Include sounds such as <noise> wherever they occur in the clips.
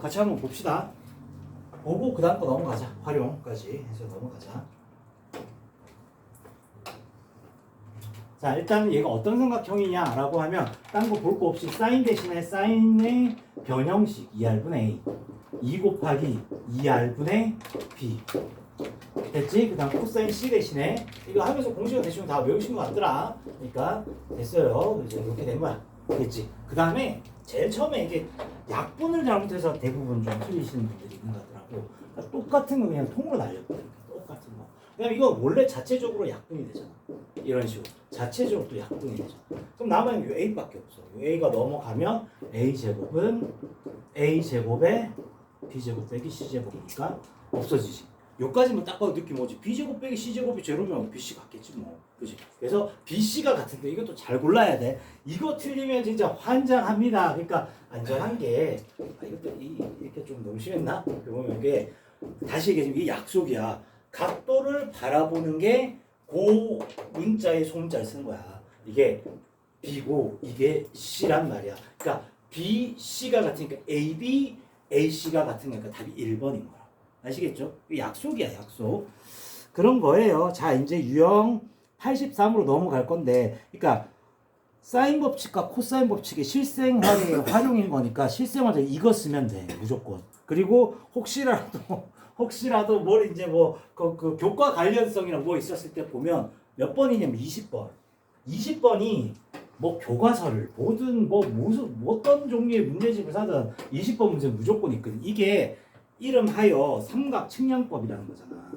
같이 한번 봅시다. 보고 그 다음 거 넘어가자. 활용까지 해서 넘어가자. 자 일단은 얘가 어떤 삼각형이냐라고 하면 딴 거 볼 거 없이 사인 대신에 사인의 변형식 2r분의 a 2 곱하기 2r분의 b 됐지? 그 다음 코사인 c 대신에 이거 하면서 공식을 대충 다 외우신 것 같더라 그러니까 됐어요 이제 이렇게 된 거야 됐지? 그 다음에 제일 처음에 이게 약분을 잘못해서 대부분 좀 틀리시는 분들이 있는 것 같더라고 그러니까 똑같은 거 그냥 통으로 날려버려 똑같은 거. 그다음에 이거 원래 자체적으로 약분이 되잖아. 이런 식으로. 자체적으로 또 약분이 되잖아. 그럼 남아있는 요 a밖에 없어. 요 a가 넘어가면 a 제곱은 a 제곱에 b 제곱 빼기 c 제곱이니까 없어지지. 요까지만 딱 봐도 느낌 오지. B제곱 빼기 c제곱이 제로면 bc 같겠지 뭐 그래서 bc가 같은데 이것도 잘 골라야 돼. 이거 틀리면 진짜 환장합니다. 그러니까 안전한 게 아, 이것도 이, 이렇게 좀 너무 심했나? 보면 이게 다시 얘기하자면 이게 약속이야. 각도를 바라보는 게 고 문자의 소문자를 쓰는 거야. 이게 b고 이게 c란 말이야. 그러니까 b c가 같으니까 a b a c가 같으니까 답이 1번인 거야. 아시겠죠? 약속이야 약속. 그런 거예요. 자 이제 유형 83으로 넘어갈 건데 그러니까 사인 법칙과 코사인 법칙의 실생활의 <laughs> 활용인 거니까 실생활에 이거 쓰면 돼 무조건. 그리고 혹시라도 <laughs> 혹시라도 뭘 이제 뭐그 그 교과 관련성이랑 뭐 있었을 때 보면 몇 번이냐면 20번. 20번이 뭐 교과서를 뭐든 뭐 무슨 뭐 어떤 종류의 문제집을 사든 20번 문제 무조건 있거든. 이게 이름하여 삼각 측량법이라는 거잖아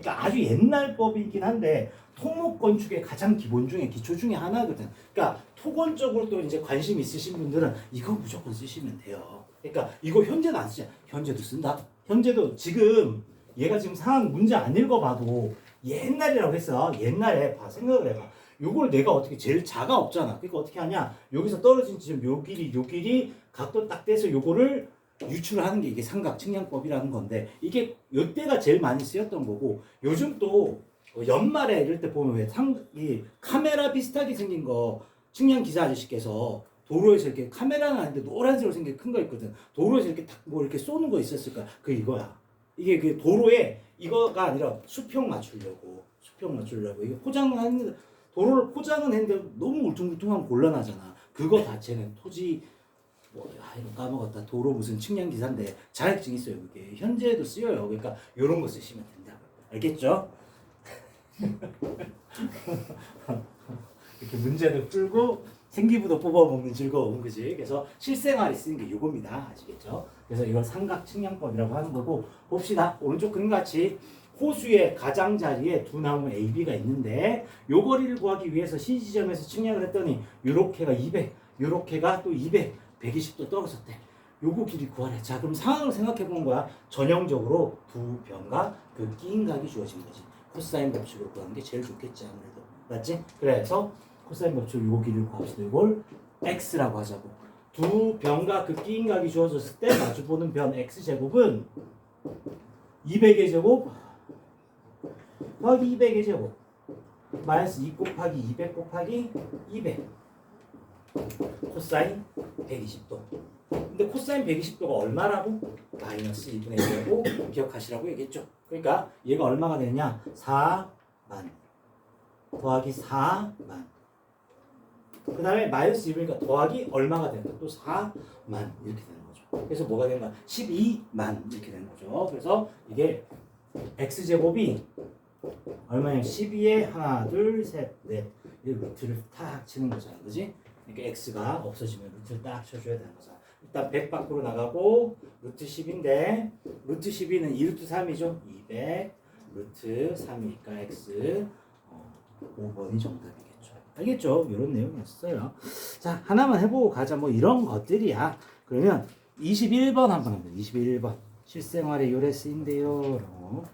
그러니까 아주 옛날 법이긴 한데 토목 건축의 가장 기본 중에 기초 중에 하나거든. 그러니까 토건적으로 또 이제 관심 있으신 분들은 이거 무조건 쓰시면 돼요. 그러니까 이거 현재는 안 쓰잖아. 현재도 쓴다. 현재도 지금 얘가 지금 상황 문제 안 읽어봐도 옛날이라고 했어. 옛날에 봐 생각을 해봐. 요걸 내가 어떻게 제일 자가 없잖아. 그러니까 어떻게 하냐? 여기서 떨어진 지점 요 길이 요 길이 각도 딱 떼서 요거를 유출하는 게 이게 삼각 측량법이라는 건데 이게 요때가 제일 많이 쓰였던 거고 요즘 또 연말에 이럴 때 보면 왜 상, 이 카메라 비슷하게 생긴 거 측량 기사 아저씨께서 도로에서 이렇게 카메라는 아닌데 노란색으로 생긴 큰 거 있거든. 도로에서 이렇게 딱뭐 이렇게 쏘는 거 있었을까? 그 이거야. 이게 그 도로에 이거가 아니라 수평 맞추려고 수평 맞추려고 이게 포장을 하는 도로를 포장은 했는데 너무 울퉁불퉁하면 곤란하잖아. 그거 자체는 토지 뭐, 아, 이거 까먹었다. 도로 무슨 측량 기사인데 자격증 있어요. 그게 현재도 쓰여요. 그러니까 이런 거 쓰시면 된다. 알겠죠? <laughs> 이렇게 문제를 풀고 생기부도 뽑아먹는 즐거움, 그지? 그래서 실생활에 쓰는 게 이겁니다. 아시겠죠? 그래서 이걸 삼각 측량법이라고 하는 거고 봅시다. 오른쪽 그림 같이 호수의 가장자리에 두 나무 A, B가 있는데 요 거리를 구하기 위해서 C 지점에서 측량을 했더니 요렇게가 200, 요렇게가 또 200, 120도 떨어졌대. 요거 길이 구하래. 자, 그럼 상황을 생각해 보는 거야. 전형적으로 두 변과 그 끼인 각이 주어진 거지. 코사인 법칙으로 구하는 게 제일 좋겠지 아무래도. 맞지? 그래서 코사인 법칙으로 요 길이를 구합시다. 이걸 x라고 하자고. 두 변과 그 끼인 각이 주어졌을 때 마주보는 변 x 제곱은 200의 제곱 더하기 200의 제곱 마이너스 2 곱하기 200 곱하기 200 코사인 120도. 근데 코사인 120도가 얼마라고? 마이너스 2분의 1이라고 <coughs> 기억하시라고 얘기했죠. 그러니까 얘가 얼마가 되냐? 4만 더하기 4만 그 다음에 마이너스 2니까 더하기 얼마가 된다? 또 4만 이렇게 되는 거죠. 그래서 뭐가 되는 거야? 12만 이렇게 되는 거죠. 그래서 이게 x제곱이 얼마냐? 12에 하나, 둘, 셋, 넷. 이 루트를 탁 치는 거잖아. 그지? 그러니까 x가 없어지면 루트를 딱 쳐줘야 되는 거잖아. 일단 100 밖으로 나가고 루트 10인데 루트 12는 2루트 3이죠. 200 루트 3이니까 x 어, 5번이 정답이겠죠. 알겠죠? 이런 내용이었어요. 자, 하나만 해보고 가자. 뭐 이런 것들이야. 그러면 21번 한번 합니다. 21번. 실생활에 요래 쓰인대요. 라고.